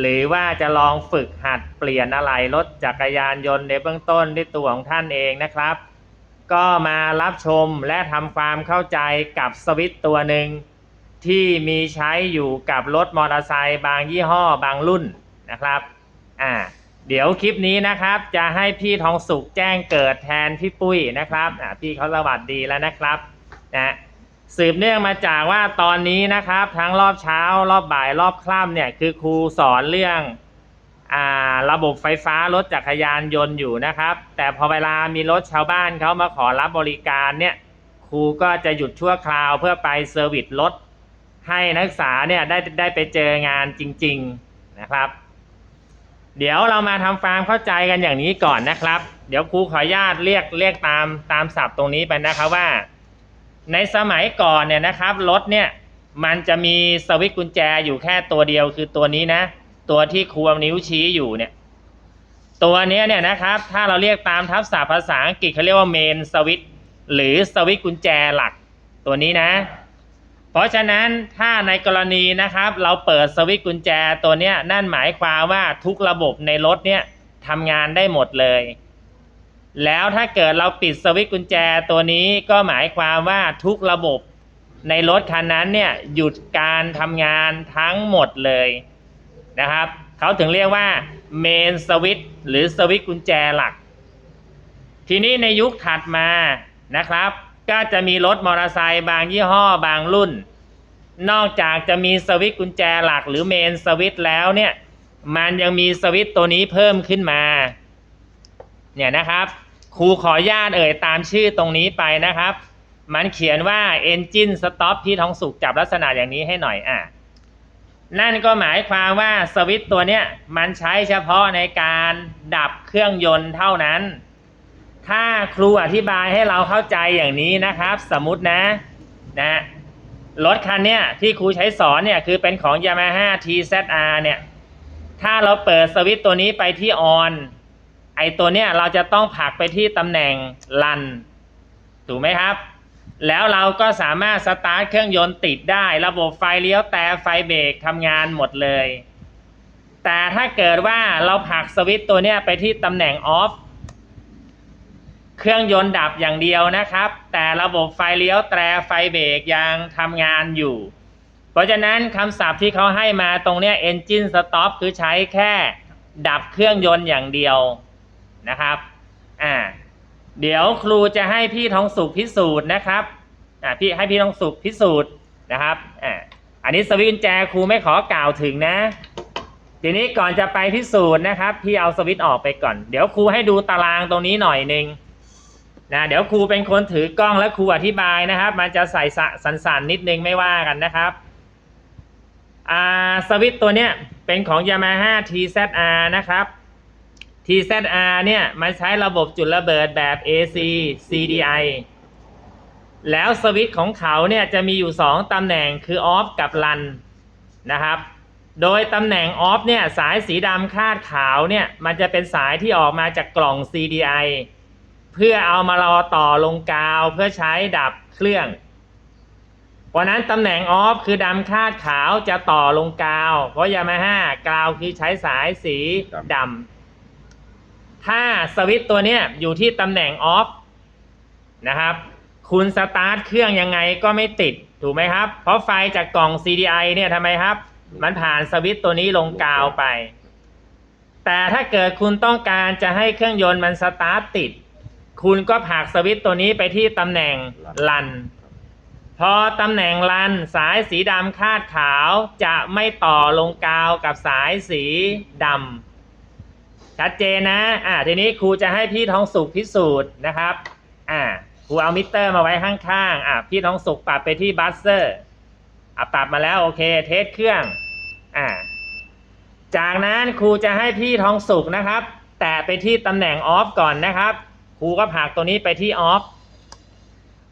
หรือว่าจะลองฝึกหัดเปลี่ยนอะไหล่รถจักรยานยนต์ในเบื้องต้นด้วยตัวของท่านเองนะครับ ก็มารับชมและทำความเข้าใจกับสวิตตัวหนึ่งที่มีใช้อยู่กับรถมอเตอร์ไซค์บางยี่ห้อบางรุ่นนะครับอ่าเดี๋ยวคลิปนี้นะครับ จะให้พี่ทองสุขแจ้งเกิดแทนพี่ปุ้ยนะครับอ่าพี่เขาสวัสดีแล้วนะครับนะ สืบเนื่องมาจากว่าตอนนี้นะครับ ทั้งรอบเช้ารอบบ่ายรอบค่ำเนี่ยคือครูสอนเรื่องอ่าระบบไฟฟ้ารถจักรยานยนต์อยู่นะครับ แต่พอเวลามีรถชาวบ้านเขามาขอรับบริการเนี่ยครูก็จะหยุดชั่วคราวเพื่อไปเซอร์วิสรถให้นักศึกษาเนี่ยได้ได้ไปเจองานจริง ๆนะครับ เดี๋ยวเรามาทำความเข้าใจกันอย่างนี้ก่อนนะครับ เดี๋ยวครูขออนุญาตเรียกเรียกตามตามศัพท์ตรงนี้ไปนะครับว่า ในสมัยก่อนเนี่ยนะครับรถเนี่ยมันจะมีสวิตช์กุญแจอยู่แค่ตัวเดียวคือตัวนี้นะ ตัวที่ครูเอานิ้วชี้อยู่เนี่ย ตัวนี้เนี่ยนะครับ ถ้าเราเรียกตามทับศัพท์ภาษาอังกฤษเขาเรียกว่าเมนสวิตหรือสวิตช์กุญแจหลัก ตัวนี้นะ เพราะฉะนั้นถ้าในกรณีนะครับ เราเปิดสวิตช์กุญแจตัวนี้นั่นหมายความว่าทุกระบบในรถเนี่ยทำงานได้หมดเลย แล้วถ้าเกิดเราปิดสวิตช์กุญแจตัวนี้ก็หมายความว่าทุกระบบในรถคันนั้นเนี่ยหยุดการทำงานทั้งหมดเลยนะครับเขาถึงเรียกว่าเมนสวิตช์หรือสวิตช์กุญแจหลัก ทีนี้ในยุคถัดมานะครับ ก็จะมีรถมอเตอร์ไซค์บางยี่ห้อบางรุ่น นอกจากจะมีสวิตช์กุญแจหลัก หรือเมนสวิตช์แล้วเนี่ยมันยังมีสวิตช์ตัวนี้เพิ่มขึ้นมาเนี่ยนะครับ ครูขออนุญาตเอ่ยตามชื่อตรงนี้ไปนะครับ มันเขียนว่า Engine Stop พี่ทองสุกจับลักษณะอย่างนี้ให้หน่อยอะนั่นก็หมายความว่าสวิตช์ตัวเนี้ยมันใช้เฉพาะในการดับเครื่องยนต์เท่านั้น ถ้าครูอธิบายให้เราเข้าใจอย่างนี้นะครับ สมมตินะนะรถคันเนี้ยที่ครูใช้สอนเนี่ยคือเป็นของ Yamaha TZR เนี่ยถ้าเราเปิดสวิตช์ตัวนี้ไปที่ออน ไอตัวเนี้ยเราจะต้องผลักไปที่ตำแหน่งลัน ถูกไหมครับ แล้วเราก็สามารถสตาร์ทเครื่องยนต์ติดได้ ระบบไฟเลี้ยวแต่ไฟเบรกทำงานหมดเลย แต่ถ้าเกิดว่าเราผลักสวิตตัวเนี้ยไปที่ตำแหน่งออฟเครื่องยนต์ดับอย่างเดียวนะครับ แต่ระบบไฟเลี้ยวแตรไฟเบรกยังทำงานอยู่ เพราะฉะนั้นคำศัพท์ที่เขาให้มาตรงเนี้ย engine stop คือใช้แค่ดับเครื่องยนต์อย่างเดียว นะครับอ่าเดี๋ยวครูจะให้พี่ทองสุขพิสูจน์นะครับอ่าพี่ให้พี่ทองสุขพิสูจน์นะครับอ่าอันนี้สวิตช์กุญแจครูไม่ขอกล่าวถึงนะ ทีนี้ก่อนจะไปพิสูจน์นะครับพี่เอาสวิตช์ออกไปก่อน เดี๋ยวครูให้ดูตารางตรงนี้หน่อยหนึ่งนะเดี๋ยวครูเป็นคนถือกล้องและครูอธิบายนะครับ มันจะใส่สะสันนิดนึงไม่ว่ากันนะครับอ่าสวิตช์ตัวเนี้ยเป็นของ Yamaha TZR นะครับ TZR เนี่ยมันใช้ระบบจุดระเบิดแบบ AC CDI แล้วสวิตช์ของเขาเนี่ยจะมีอยู่ 2ตำแหน่งคือ off กับ run นะครับ โดยตำแหน่ง off เนี่ยสายสีดำคาดขาวเนี่ยมันจะเป็นสายที่ออกมาจากกล่อง CDI เพื่อเอามารอต่อลงกาวเพื่อใช้ดับเครื่องเพราะนั้นตำแหน่ง off คือดำคาดขาวจะต่อลงกาว เพราะยามาฮ่ากาวคือใช้สายสีดำ ถ้าสวิตตัวเนี้ยอยู่ที่ตำแหน่งออฟนะครับคุณสตาร์ทเครื่องยังไงก็ไม่ติดถูกไหมครับ เพราะไฟจากกล่อง CDI เนี่ยทำไมครับ มันผ่านสวิตตัวนี้ลงกาวไป แต่ถ้าเกิดคุณต้องการจะให้เครื่องยนต์มันสตาร์ทติด คุณก็ผลักสวิตตัวนี้ไปที่ตำแหน่งลัน พอตำแหน่งลันสายสีดำคาดขาวจะไม่ต่อลงกาวกับสายสีดำ ชัดเจนนะ อ่าทีนี้ครูจะให้พี่ท้องสุขพิสูจน์นะครับ อ่าครูเอามิเตอร์มาไว้ข้างๆ อ่าพี่ท้องสุขปรับไปที่บัสเซอร์อะปรับมาแล้วโอเค เทสเครื่อง อ่า จากนั้นครูจะให้พี่ท้องสุขนะครับ แตะไปที่ตำแหน่งออฟก่อนนะครับคครูก็ผลักตัวนี้ไปที่ออฟ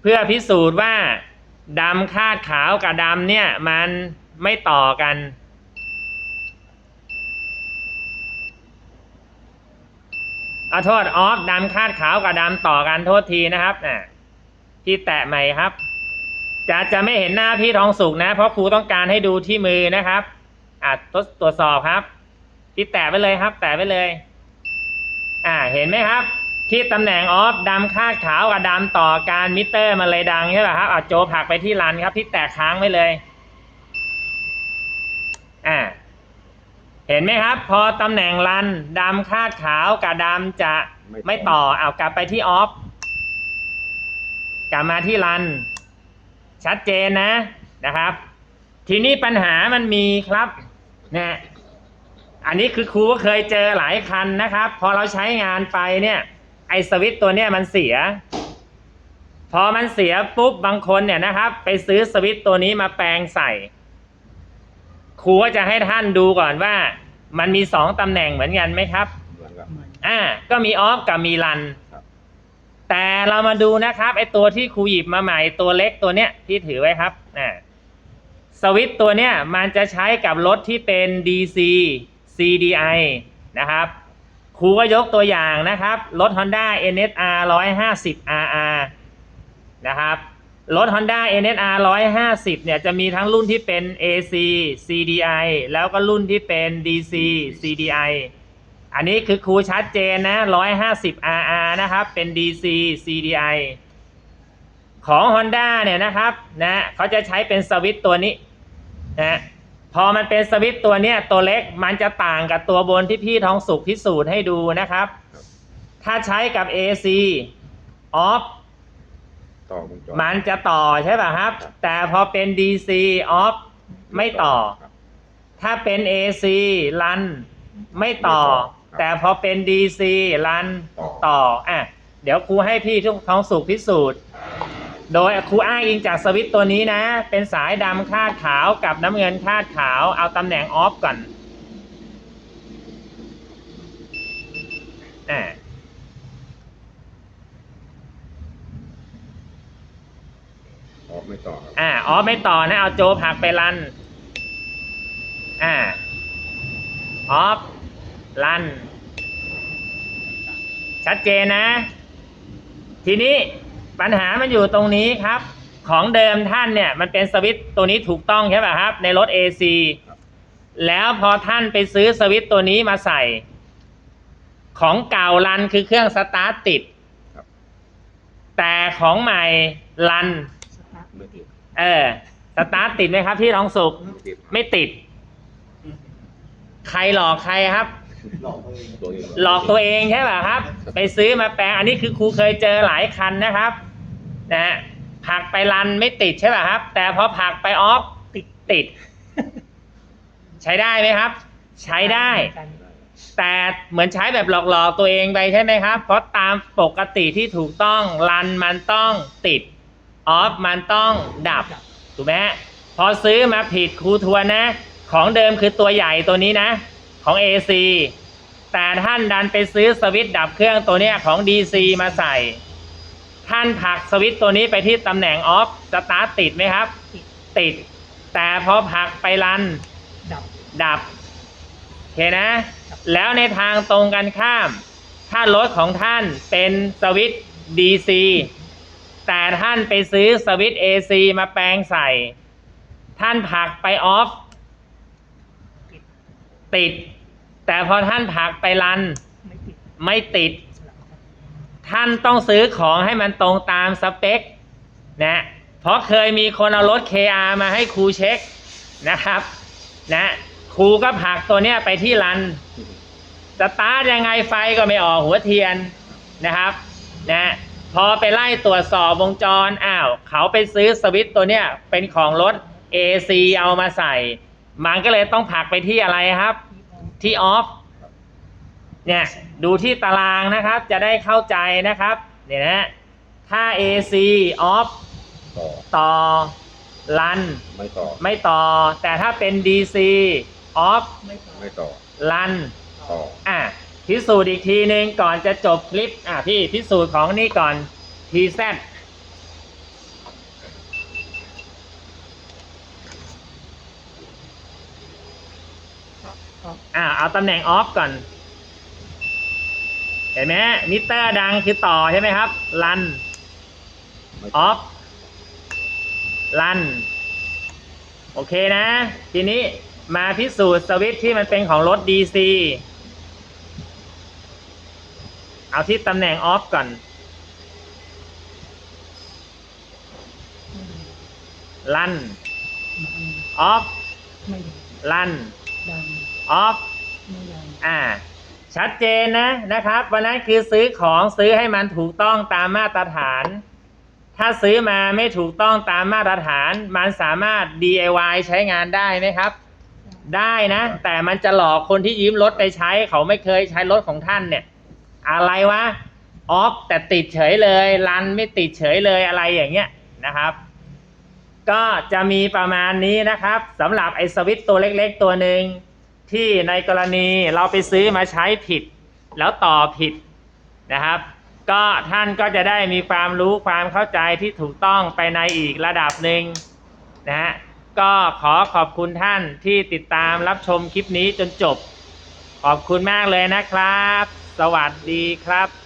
เพื่อพิสูจน์ว่าดำคาดขาวกับดำเนี่ยมันไม่ต่อกัน เอาโทษออฟดำคาดขาวกับดำต่อกันโทษทีนะครับอะพี่แตะใหม่ครับ จะจะไม่เห็นหน้าพี่ทองสุกนะ เพราะครูต้องการให้ดูที่มือนะครับอะทดตรวจสอบครับ พี่แตะไปเลยครับ แตะไปเลย อ่าเห็นไหมครับ ที่ตำแหน่งออฟดำคาดขาวกับดำต่อการมิเตอร์มันเลยดังใช่ป่ะครับอะโจผักไปที่รันครับ พี่แตะค้างไว้เลย อ่า เห็นไหมครับ พอตำแหน่งรันดำคาดขาวกับดำจะไม่ไม่ต่อเอากลับไปที่ออฟกลับมาที่รัน ชัดเจนนะนะครับ ทีนี้ปัญหามันมีครับนะอันนี้คือครูก็เคยเจอหลายคันนะครับ พอเราใช้งานไปเนี่ย ไอสวิตช์ตัวเนี้ยมันเสีย พอมันเสียปุ๊บบางคนเนี่ยนะครับ ไปซื้อสวิตช์ตัวนี้มาแปลงใส่ ครูก็จะให้ท่านดูก่อนว่า มันมีสองตำแหน่งเหมือนกันไหมครับ เหมือนกับ อ่า ก็มีออฟกับมีรัน ครับ แต่เรามาดูนะครับไอตัวที่ครูหยิบมาใหม่ตัวเล็กตัวเนี้ยที่ถือไว้ครับอ่าสวิตช์ตัวเนี้ยมันจะใช้กับรถที่เป็น DC CDI นะครับ ครูก็ยกตัวอย่างนะครับ รถ Honda NSR 150 RR นะครับ รถ Honda NSR 150 เนี่ยจะมีทั้งรุ่นที่เป็น AC CDI แล้วก็รุ่นที่เป็น DC CDI อันนี้คือครูชัดเจนนะ 150 RR นะครับ เป็น DC CDI ของ Honda เนี่ยนะครับนะเขาจะใช้เป็นสวิตตัวนี้นะพอมันเป็นสวิตตัวเนี้ยตัวเล็กมันจะต่างกับตัวบนที่พี่ทองสุขพิสูจน์ให้ดูนะครับ ถ้าใช้กับ AC off ต่อวงจร มันจะต่อใช่ป่ะครับ ครับ แต่พอเป็น DC off ไม่ต่อ ครับ ถ้าเป็น AC รันไม่ต่อ ไม่ต่อครับแต่พอเป็น DC รันต่อ ต่ออะเดี๋ยวครูให้พี่ทุกท้องสุขพิสูจน์ โดยครูอ้างอิงจากสวิตช์ตัวนี้นะ เป็นสายดำคาดขาวกับน้ำเงินคาดขาว เอาตำแหน่งออฟก่อนอ่า ออก ไม่ต่อครับอ่าออฟไม่ต่อนะ เอาโจผลักไปรัน อ่าออฟรัน ชัดเจนนะ ทีนี้ปัญหามันอยู่ตรงนี้ครับ ของเดิมท่านเนี่ย มันเป็นสวิตช์ตัวนี้ถูกต้องใช่ป่ะครับ ในรถ AC แล้วพอท่านไปซื้อสวิตช์ตัวนี้มาใส่ ของเก่ารันคือเครื่องสตาร์ทติดครับแต่ของใหม่รันไม่ติดเออ สตาร์ทติดไหมครับที่ทองสุกไม่ติดไม่ติด ใครหลอกใครครับตัวเองหลอกตัวเองใช่ป่ะครับ ไปซื้อมาแปลง อันนี้คือครูเคยเจอหลายคันนะครับ นะฮะผลักไปรันไม่ติดใช่ป่ะครับ แต่พอผลักไปออฟติดติด ใช้ได้ไหมครับ ใช้ได้ แต่เหมือนใช้แบบหลอกๆตัวเองไปใช่ไหมครับ เพราะตามปกติที่ถูกต้องรันมันต้องติด ออฟมันต้องดับ ถูกไหมฮะพอซื้อมาผิดครูทวนนะ ของเดิมคือตัวใหญ่ตัวนี้นะ ของ AC แต่ท่านดันไปซื้อสวิตช์ดับเครื่องตัวเนี้ยของ DC มาใส่ ท่านผลักสวิตช์ตัวนี้ไปที่ตำแหน่งออฟสตาร์ทติดไหมครับ ติด แต่พอผลักไปรัน ดับ ดับโอเคนะ แล้วในทางตรงกันข้าม ถ้ารถของท่านเป็นสวิตช์ DC แต่ท่านไปซื้อสวิตช์ AC มาแปลงใส่ ท่านผลักไปออฟ ติด แต่พอท่านผลักไปรัน ไม่ติดตดท่านต้องซื้อของให้มันตรงตามสเปคนะเพราะเคยมีคนเอารถ KR มาให้ครูเช็คนะครับนะครูก็ผลักตัวเนี้ยไปที่รันสตาร์ทยังไงไฟก็ไม่ออกหัวเทียนนะครับนะ พอไปไล่ตรวจสอบวงจรอ้าวเขาไปซื้อสวิตช์ตัวเนี้ยเป็นของรถ AC เอามาใส่ มันก็เลยต้องผลักไปที่อะไรครับ ที่ออฟเนี่ยดูที่ตารางนะครับจะได้เข้าใจนะครับเนี่ยนะถ้า AC off ต่อต่อรันไม่ต่อไม่ต่อ แต่ถ้าเป็น DC off ไม่ต่อไม่ต่อรันต่ออะ พิสูจน์อีกทีหนึ่งก่อนจะจบคลิป อะพี่พิสูจน์ของนี่ก่อน TZ อ่าเอาตำแหน่งออฟก่อน เห็นไหมมิเตอร์ดังคือต่อใช่ไหมครับ รัน ออฟ รัน โอเคนะ ทีนี้มาพิสูจน์สวิตช์ที่มันเป็นของรถ DC เอาที่ตำแหน่งออฟก่อนรันออฟ ไม่รันดังออฟ ไม่ดังอ่า ชัดเจนนะนะครับวันนั้นคือซื้อของซื้อให้มันถูกต้องตามมาตรฐาน ถ้าซื้อมาไม่ถูกต้องตามมาตรฐาน มันสามารถ DIY ใช้งานได้ไหมครับ ได้นะ แต่มันจะหลอกคนที่ยืมรถไปใช้เขาไม่เคยใช้รถของท่านเนี่ย อะไรวะออฟแต่ติดเฉยเลยรันไม่ติดเฉยเลยอะไรอย่างเงี้ยนะครับ ก็จะมีประมาณนี้นะครับสำหรับไอ้สวิตตัวเล็กๆ ตัวหนึ่งที่ในกรณีเราไปซื้อมาใช้ผิด แล้วต่อผิดนะครับ ก็ท่านก็จะได้มีความรู้ความเข้าใจที่ถูกต้องไปในอีกระดับหนึ่งนะฮะก็ขอขอบคุณท่านที่ติดตามรับชมคลิปนี้จนจบ ขอบคุณมากเลยนะครับ สวัสดีครับ